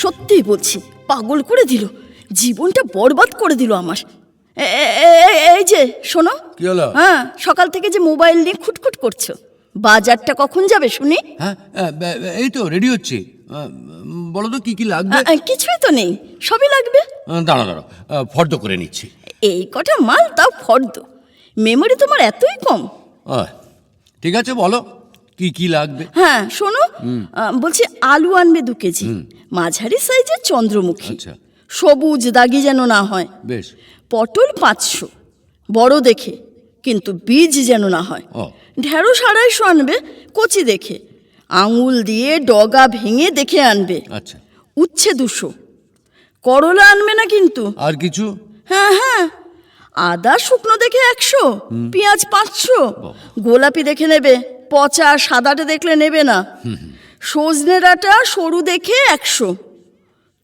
সত্যি বলছি পাগল করে দিল। জীবনটা বরবাদ করে দিল আমার। এই যে শোনো। কি হলো? হ্যাঁ সকাল থেকে যে মোবাইল নিয়ে খুটখুট করছ। বাজারটা কখন যাবে শুনি? হ্যাঁ এই তো রেডি হচ্ছে। বলো তো কি কি লাগবে? কিছুই তো নেই সবই লাগবে। আহ, দাঁড়াও দাঁড়াও ফর্দ করে নিচ্ছি। এই কটা মাল তাও ফর্দ। মেমোরি তোমার এতই কম। ঠিক আছে বলো। কি কি লাগবে? হ্যাঁ শোনো বলছি আলু আনবে দু কেজি মাঝারি সাইজের চন্দ্রমুখী আচ্ছা। সবুজ দাগি যেন না হয় বেশ। পটল পাঁচশো বড় দেখে কিন্তু বীজ যেন না হয়। ঢেঁড়স আড়াইশো আনবে কচি দেখে আঙুল দিয়ে ডগা ভেঙে দেখে আনবে। আচ্ছা। উচ্ছে দুশো করলা আনবে না কিন্তু? আর কিছু? হ্যাঁ হ্যাঁ। আদা শুকনো দেখে একশো পেঁয়াজ পাঁচশো। গোলাপি দেখে নেবে পচা সাদাটা দেখলে নেবে না। সজনে ডাঁটা সরু দেখে একশো।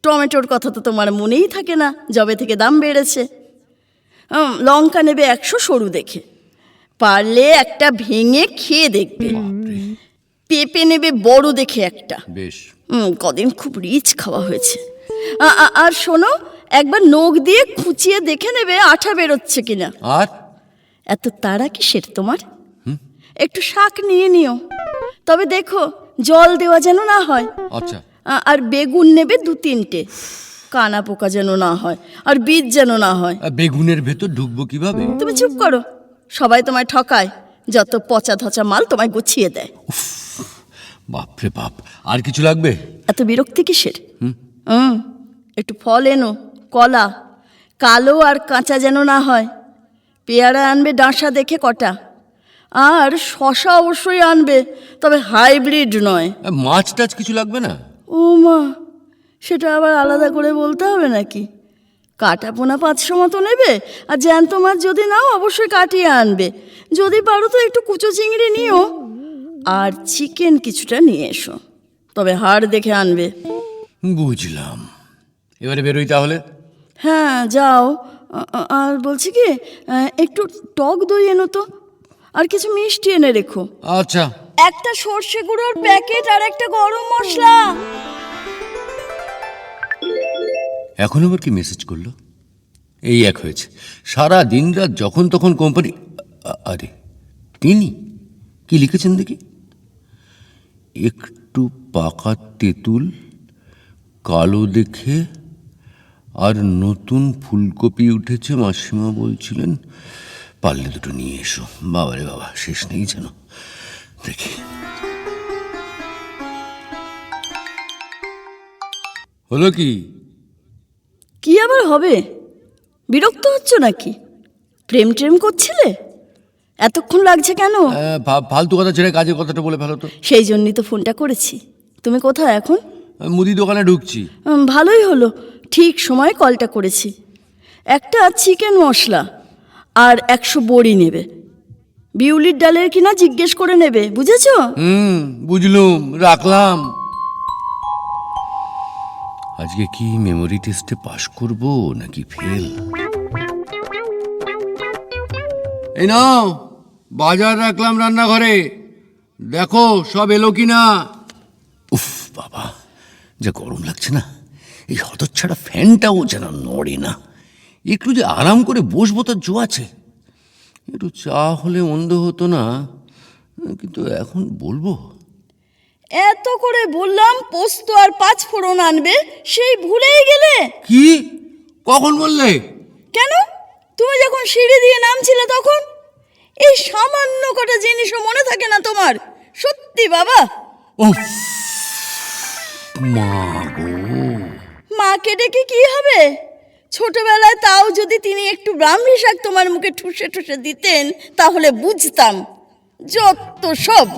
টমেটোর কথা তো তোমার মনেই থাকে না জবে থেকে দাম বেড়েছে। লঙ্কা নেবে একশো সরু দেখে। পারলে একটা ভেঙে খেয়ে দেখবে। পেঁপে নেবে বড় দেখে একটা। বেশ। কদিন খুব রিচ খাওয়া হয়েছে। আর শোনো একবার নখ দিয়ে খুঁচিয়ে দেখে নেবে আঠা বেরোচ্ছে কিনা। আর? এত তাড়া কিসের তোমার? একটু শাক নিয়ে নিও। তবে দেখো জল দেওয়া যেন না হয়। আচ্ছা। আর বেগুন নেবে দু তিনটে। কানা পোকা যেন না হয় আর বীজ যেন না হয়। বেগুনের ভেতর ঢুকবো কীভাবে? তুমি চুপ করো। সবাই তোমায় ঠকায়। যত পচা ধচা মাল তোমায় গুছিয়ে দেয়। বাপরে বাপ। আর কিছু লাগবে? এত বিরক্তি কিসের? হুম? একটু ফল এনো। কলা কালো আর কাঁচা যেন না হয়। পেয়ারা আনবে ডাঁসা দেখে কটা। আর শশা অবশ্যই আনবে তবে হাইব্রিড নয়। মাছ টাছ কিছু লাগবে না? ও মা সেটা আবার আলাদা করে বলতে হবে নাকি? কাটা পোনা পাঁচশো মতো নেবে আর জ্যান্ত মাছ যদি নাও অবশ্যই কাটিয়ে আনবে। যদি পারো তো একটু কুচো চিংড়ি নিও। আর চিকেন কিছুটা নিয়ে এসো তবে হাড় দেখে আনবে। বুঝলাম। এবারে বেরোই তাহলে। হ্যাঁ যাও। আর বলছি কি একটু টক দই এনো তো আর কিছু মিষ্টি এনে রেখো। আচ্ছা। একটা সর্ষে গুঁড়োর প্যাকেট আর একটা গরম মশলা। এখন আবার কি মেসেজ করল? এই এক হয়েছে। সারা দিন রাত যখন তখন কোম্পানি আরে তিনি? কি লিখেছেন দেখি? একটু পাকা তেঁতুল কালো দেখে আর নতুন ফুলকপি উঠেছে মাসিমা বলছিলেন। পারলে দুটো নিয়ে এসো। বাবারে বাবা শেষ নেই যেন। দেখি। হলো কি? কি আবার হবে? বিরক্ত হচ্ছ নাকি? প্রেম ট্রেম করছিলে? এতক্ষণ লাগছে কেন? আহ, ফালতু কথা ছেড়ে কাজের কথাটা বলে ফেলো তো। সেই জন্যই তো ফোনটা করেছি। তুমি কোথায় এখন? মুদি দোকানে ঢুকছি। ভালোই হলো। ঠিক সময় কলটা করেছি। একটা চিকেন মশলা আর একশো বড়ি নেবে। বিউলির ডালের কিনা জিজ্ঞেস করে নেবে বুঝেছ? হুম বুঝলুম রাখলাম। আজকে কি মেমোরি টেস্টে পাশ করব নাকি ফেল এই নাও বাজার রাখলাম রান্নাঘরে। দেখো সব এলো কি না উফ বাবা। যা গরম লাগছে না। এই হতচ্ছাড়া ফ্যানটাও যেন নড়ে না। একটু যে আরাম করে বসবো তার জো আছে। একটু চা হলে অন্ধ হতো না। কিন্তু এখন বলব। এত করে বললাম পোস্ত আর পাঁচ ফোড়ন আনবে সেই ভুলেই গেলে। কি? কখন বললে? কেন? তুমি যখন সিঁড়ি দিয়ে নামছিলে তখন? এই সামান্য কটা জিনিসও মনে থাকে না তোমার। সত্যি বাবা। ও মা মাকে ডেকে কি হবে? ছোটবেলায় তাও যদি তিনি একটু ব্রাহ্মী শাক তোমার মুখে ঠুসে ঠুসে দিতেন, তাহলে বুঝতাম। যত সব।